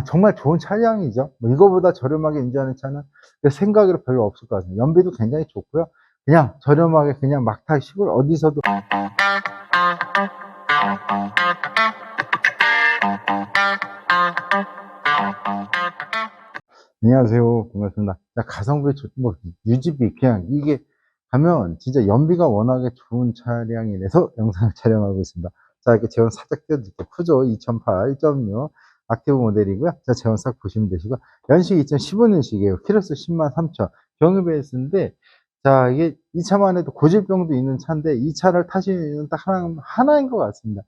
아, 정말 좋은 차량이죠. 뭐 이거보다 저렴하게 인지하는 차는 그 생각으로 별로 없을 것 같아요. 연비도 굉장히 좋고요. 그냥 저렴하게 그냥 막 타시고 어디서도 안녕하세요. 반갑습니다. 자, 가성비 좋, 뭐, 유지비, 그냥 이게 가면 진짜 연비가 워낙에 좋은 차량이라서 영상을 촬영하고 있습니다. 자, 이렇게 제원 살짝 띄워드릴게요. 푸조 2008 1.6 액티브 모델이고요. 자, 제원 싹 보시면 되시고, 연식 2015년식이에요. 키로수 10만 3천. 경유 베이스인데, 자, 이게 이 차만 해도 고질병도 있는 차인데, 이 차를 타시는 딱 하나, 하나인 것 같습니다.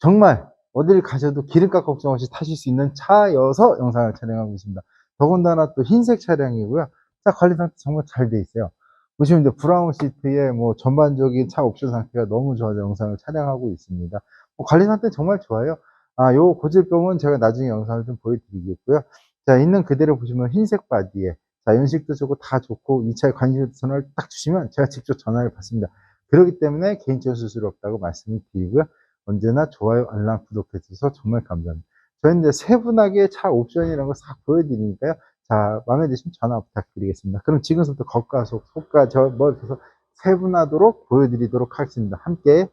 정말 어딜 가셔도 기름값 걱정 없이 타실 수 있는 차여서 영상을 촬영하고 있습니다. 더군다나 또 흰색 차량이고요. 차 관리 상태 정말 잘 돼 있어요. 보시면 이제 브라운 시트에 뭐 전반적인 차 옵션 상태가 너무 좋아서 영상을 촬영하고 있습니다. 뭐 관리 상태 정말 좋아요. 아, 요 고질병은 제가 나중에 영상을 좀 보여드리겠고요. 자, 있는 그대로 보시면 흰색 바디에 자, 연식도 좋고 다 좋고 이 차에 관심 전화를 딱 주시면 제가 직접 전화를 받습니다. 그렇기 때문에 개인적인 수수료 없다고 말씀을 드리고요. 언제나 좋아요, 알람, 구독해 주셔서 정말 감사합니다. 저희는 이제 세분하게 차 옵션이라는 걸싹 보여드리니까요. 자, 마음에 드시면 전화 부탁드리겠습니다. 그럼 지금부터 겉가속, 속가, 저, 뭐, 해서 세분하도록 보여드리도록 하겠습니다. 함께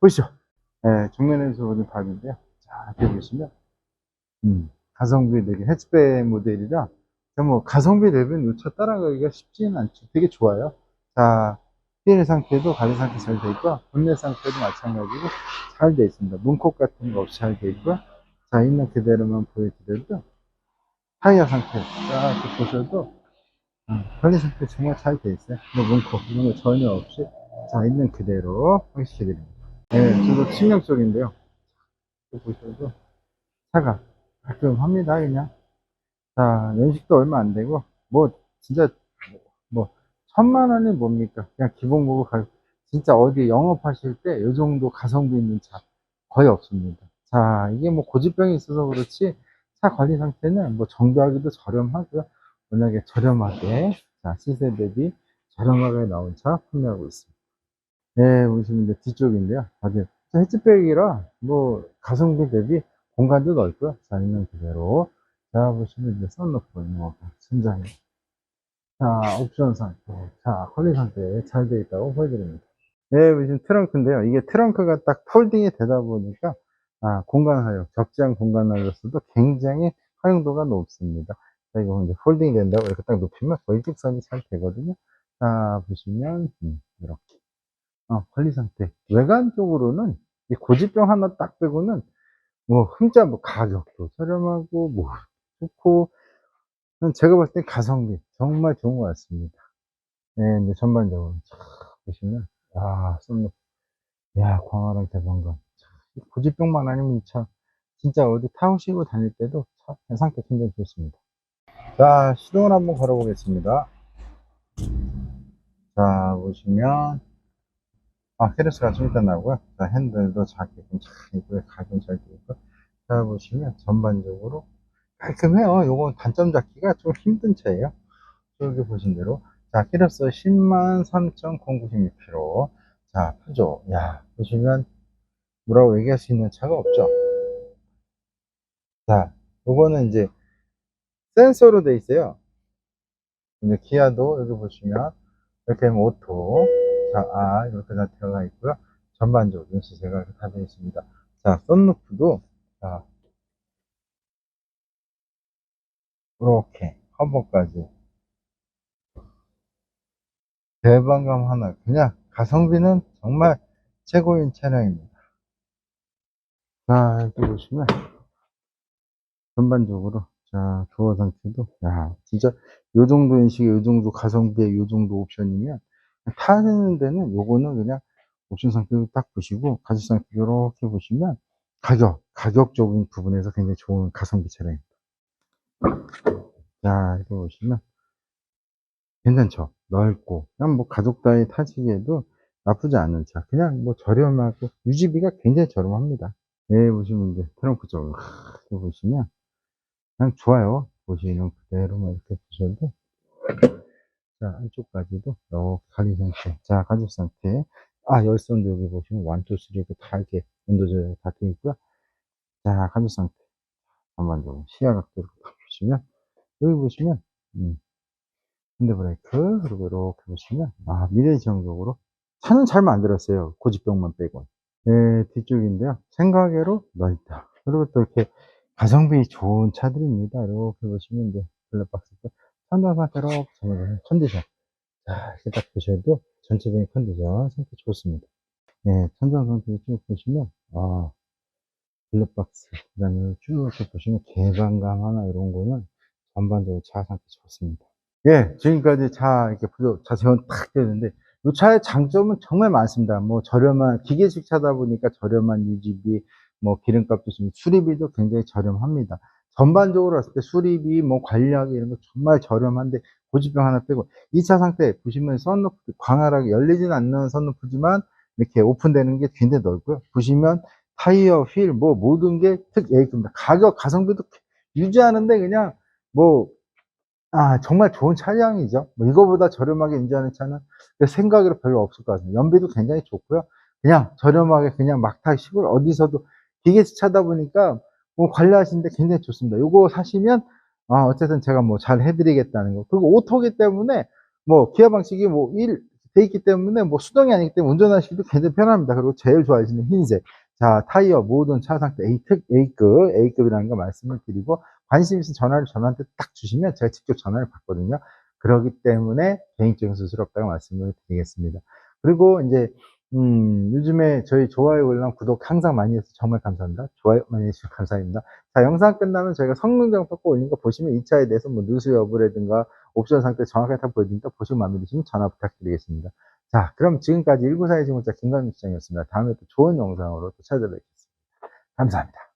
보시죠. 네, 정면에서 보는 밥인데요. 자, 이렇게 보시면, 음, 가성비 되게 해치백 모델이라, 자, 뭐, 가성비 대비는 이차 따라가기가 쉽지는 않죠. 되게 좋아요. 자, 휠 상태도 가죽 상태 잘 돼 있고, 본넷 상태도 마찬가지고 잘돼 있습니다. 문콕 같은 거 없이 잘 돼 있고요. 자, 있는 그대로만 보여드려도, 타이어 상태 딱 이렇게 보셔도, 어, 관리 상태 정말 잘 돼 있어요. 뭐 문콕 이런 거 전혀 없이, 자, 있는 그대로 확인시켜드립니다. 네, 저도 측량 쪽인데요. 또 보셔도, 차가 깔끔합니다, 그냥. 자, 연식도 얼마 안 되고, 뭐, 진짜, 뭐, 천만 원이 뭡니까? 그냥 기본 보고 가, 진짜 어디 영업하실 때, 요 정도 가성비 있는 차 거의 없습니다. 자, 이게 뭐 고질병이 있어서 그렇지, 차 관리 상태는 뭐 정비하기도 저렴하고요. 워낙에 저렴하게, 자, 시세 대비 저렴하게 나온 차 판매하고 있습니다. 네, 보시면 이제 뒤쪽인데요. 다들 해치백이라 뭐 가성비 대비 공간도 넓고요. 자, 있는 그대로. 자, 보시면 이제 썬루프 있는 거, 순장이. 자, 옵션 상태. 자, 관리 상태 잘 되어 있다고 보여드립니다. 네, 보시면 트렁크인데요. 이게 트렁크가 딱 폴딩이 되다 보니까, 아, 공간 활용, 적재한 공간 활용으로서도 굉장히 활용도가 높습니다. 자, 이거 이제 폴딩이 된다고 이렇게 딱 높이면 거의 직선이 잘 되거든요. 자, 보시면, 음, 이렇게. 어, 관리 상태. 외관 쪽으로는 이 고질병 하나 딱 빼고는 뭐, 흠자 뭐 가격도 저렴하고, 뭐, 좋고, 제가 봤을 땐 가성비 정말 좋은 것 같습니다. 네, 근데 전반적으로 참 보시면 야, 썸룩, 야, 광활한 대방감. 고질병만 아니면 이 차 진짜 어디 타시고 다닐 때도 차 상태 굉장히 좋습니다. 자, 시동을 한번 걸어보겠습니다. 자, 보시면 아, 헤르스가 좀 일단 나오고요. 자, 핸들도 작게끔 잘 있고요. 가끔 잘 있고. 자, 보시면 전반적으로 깔끔해요. 요건 단점 잡기가 좀 힘든 차예요. 여기 보신 대로. 자, 키로수 10만 3,096km. 자, 푸조. 야, 보시면 뭐라고 얘기할 수 있는 차가 없죠. 자, 요거는 이제 센서로 돼 있어요. 이제 기아도 여기 보시면 이렇게 하면 오토. 자, 아, 이렇게 다 들어가 있고요. 전반적으로 시세가 이렇게 다 되어 있습니다. 자, 썬루프도 자, 이렇게 커버까지 대방감 하나 그냥 가성비는 정말 최고인 차량입니다 자 이렇게 보시면 전반적으로 자 도어 상태도 야 진짜 요 정도 인식에 요 정도 가성비에 요 정도 옵션이면 타는 데는 요거는 그냥 옵션 상태도 딱 보시고 가격 상태 이렇게 보시면 가격 가격적인 부분에서 굉장히 좋은 가성비 차량입니다 자, 이렇게 보시면 괜찮죠? 넓고 그냥 뭐 가족 단위 타시기에도 나쁘지 않은 차. 그냥 뭐 저렴하고 유지비가 굉장히 저렴합니다. 네, 보시면 이제 트렁크 쪽 이렇게 보시면 그냥 좋아요. 보시는 그대로만 이렇게 보셔도 자, 안쪽까지도 이렇게 가리 상태. 자, 가죽 상태. 아, 열선도 여기 보시면 1, 2, 3 이렇게 다 이렇게 온도 조절 다 되어 있고요. 자, 가죽 상태. 전반적으로 시야 각도를 딱 보시면 여기 보시면 음, 핸드 브레이크 그리고 이렇게 보시면 아 미래지향적으로 차는 잘 만들었어요 고지병만 빼고 네, 뒤쪽인데요 생각외로 넓다 그리고 또 이렇게 가성비 좋은 차들입니다 이렇게 보시면 이제 블랙박스 천장 상태로 전반적으로 컨디션. 자 이렇게 딱 보셔도 전체적인 컨디션 상태 좋습니다. 네, 천장 상태 쭉 보시면 아 블랙박스. 그 다음에 쭉 이렇게 보시면 개방감 하나 이런 거는 전반적으로 차 상태 좋습니다. 예, 지금까지 차 이렇게 차 재원 탁 되는데, 이 차의 장점은 정말 많습니다. 뭐 저렴한 기계식 차다 보니까 저렴한 유지비, 뭐 기름값도 좀 수리비도 굉장히 저렴합니다. 전반적으로 봤을 때 수리비, 뭐 관리하기 이런 거 정말 저렴한데 고집병 하나 빼고 이차 상태 보시면 선루프 광활하게 열리진 않는 선루프지만 이렇게 오픈되는 게 굉장히 넓고요. 보시면 타이어, 휠, 뭐 모든 게 특 A급입니다. 가격, 가성비도 유지하는데 그냥 뭐 아, 정말 좋은 차량이죠. 뭐 이거보다 저렴하게 인지하는 차는 그 생각으로 별로 없을 것 같습니다. 연비도 굉장히 좋고요. 그냥 저렴하게 그냥 막 타시고 어디서도 기계식 차다 보니까 뭐 관리하시는데 굉장히 좋습니다. 이거 사시면 아, 어쨌든 제가 뭐 잘 해드리겠다는 거. 그리고 오토기 때문에 뭐 기아 방식이 뭐 1, 돼 있기 때문에 뭐 수동이 아니기 때문에 운전하시기도 굉장히 편합니다. 그리고 제일 좋아하시는 흰색. 자, 타이어 모든 차 상태 A특, A급, A급이라는 거 말씀을 드리고 관심 있으면 전화를 저한테 딱 주시면 제가 직접 전화를 받거든요. 그렇기 때문에 개인적인 수수럽다고 말씀을 드리겠습니다. 그리고 이제 음, 요즘에 저희 좋아요, 알람, 구독 항상 많이 해서 정말 감사합니다. 좋아요 많이 해주셔서 감사합니다. 자, 영상 끝나면 저희가 성능정 섞고 올린 거 보시면 이 차에 대해서 뭐 누수 여부라든가 옵션 상태 정확하게 다 보여드리니까 보시고 마음에 드시면 전화 부탁드리겠습니다. 자, 그럼 지금까지 1942 중고차 김광민 시장이었습니다. 다음에 또 좋은 영상으로 또 찾아뵙겠습니다. 감사합니다.